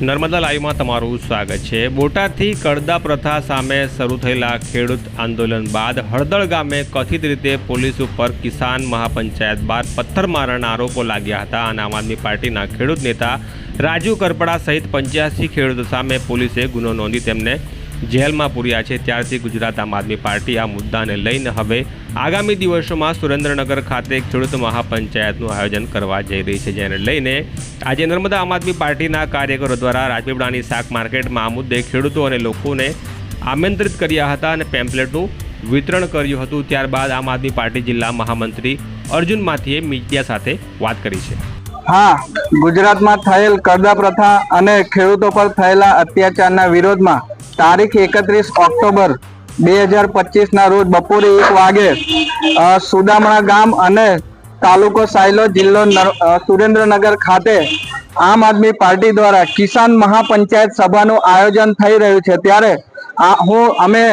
નર્મદા લાઈવમાં તમારું સ્વાગત છે. બોટાદથી કડદા પ્રથા સામે શરૂ થયેલા ખેડૂત આંદોલન બાદ હળદળ ગામે કથિત રીતે પોલીસ ઉપર કિસાન મહાપંચાયત બાદ પથ્થરમારાના આરોપો લાગ્યા હતા. અને આમ આદમી પાર્ટીના ખેડૂત નેતા રાજુ કરપડા સહિત પંચ્યાસી ખેડૂતો સામે પોલીસે ગુનો નોંધી તેમને જેલમાં પૂર્યા છે ત્યારથી ગુજરાત આમ આદમી પાર્ટી આ મુદ્દાને લઈને હવે આગામી દિવસોમાં સુરેન્દ્રનગર ખાતે ખેડૂત મહાપંચાયતનું આયોજન કરવા જઈ રહી છે, જેને લઈને આજે નર્મદા આમ આદમી પાર્ટીના કાર્યકરો દ્વારા રાજપીપળાની શાક માર્કેટમાં આ મુદ્દે ખેડૂતો અને લોકોને આમંત્રિત કર્યા હતા અને પેમ્પલેટનું વિતરણ કર્યું હતું. ત્યારબાદ આમ આદમી પાર્ટી જિલ્લા મહામંત્રી અર્જુન માથીએ મીડિયા સાથે વાત કરી છે. હા, ગુજરાતમાં થયેલ કરદા પ્રથા અને ખેડૂતો પર થયેલા અત્યાચારના વિરોધમાં તારીખ એકત્રીસ ઓક્ટોબર બે હજાર પચીસના રોજ બપોરે એક વાગે સુદામણા ગામ અને તાલુકો સાયલો જિલ્લો સુરેન્દ્રનગર ખાતે આમ આદમી પાર્ટી દ્વારા કિસાન મહાપંચાયત સભાનું આયોજન થઈ રહ્યું છે. ત્યારે હું, અમે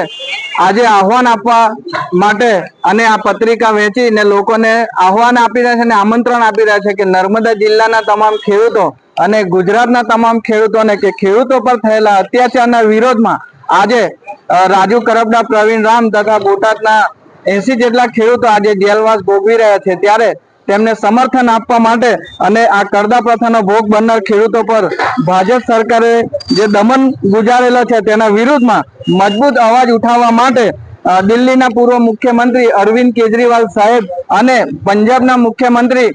આજે આહવાન આપવા માટે અને આ પત્રિકા વેચીને લોકોને આહવાન આપી રહ્યા છે અને આમંત્રણ આપી રહ્યા છે કે નર્મદા જિલ્લાના તમામ ખેડૂતો અને ગુજરાતના તમામ ખેડૂતોને કે ખેડૂતો પર થયેલા અત્યાચારના વિરોધમાં આજે રાજુ કરપડા, પ્રવીણ રામ તથા બોટાદના એસી જેટલા ખેડૂતો આજે જેલવાસ ભોગવી રહ્યા છે. ત્યારે તેમને સમર્થન આપવા માટે અને આ કરદા પ્રથાનો ભોગ બનનાર ખેડૂતો પર ભાજપ સરકારે જે દમન ગુજારેલો છે તેના વિરુદ્ધમાં મજબૂત અવાજ ઉઠાવવા માટે દિલ્હીના પૂર્વ મુખ્યમંત્રી અરવિંદ કેજરીવાલ સાહેબ અને પંજાબના મુખ્યમંત્રી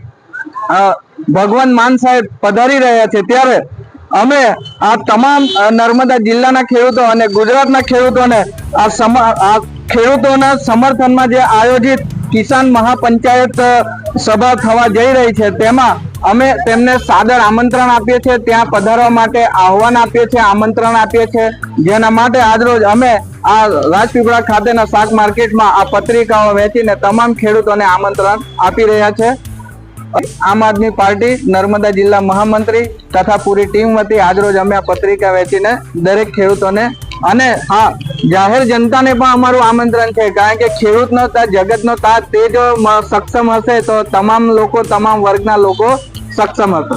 ભગવાન માન સાહેબ પધારી રહ્યા છે. ત્યારે અમે આ તમામ નર્મદા જિલ્લાના ખેડૂતો અને ગુજરાતના ખેડૂતોને આ સમ, આ ખેડૂતોના સમર્થનમાં જે આયોજિત કિસાન મહાપંચાયત સભા થવા જઈ રહી છે. તેમાં અમે તેમને સાદર આમંત્રણ આપીએ છીએ, ત્યાં પધારવા માટે આહવાન આપીએ છીએ, આમંત્રણ આપીએ છીએ. જેના માટે આજરોજ અમે આ રાજપીપળા ખાતેના શાક માર્કેટમાં આ પત્રિકાઓ વેચીને તમામ ખેડૂતોને આમંત્રણ આપી રહ્યા છે. આમ આદમી પાર્ટી, નર્મદા જિલ્લા મહામંત્રી તથા પૂરી ટીમ વતી આજરોજ અમે આ પત્રિકા વેચીને દરેક ખેડૂતોને અને હા જાહેર જનતાને પણ અમારું આમંત્રણ છે, કારણ કે ખેડૂતનો તા, જગતનો તા તે જો સક્ષમ હશે તો તમામ લોકો, તમામ વર્ગના લોકો સક્ષમ હશે.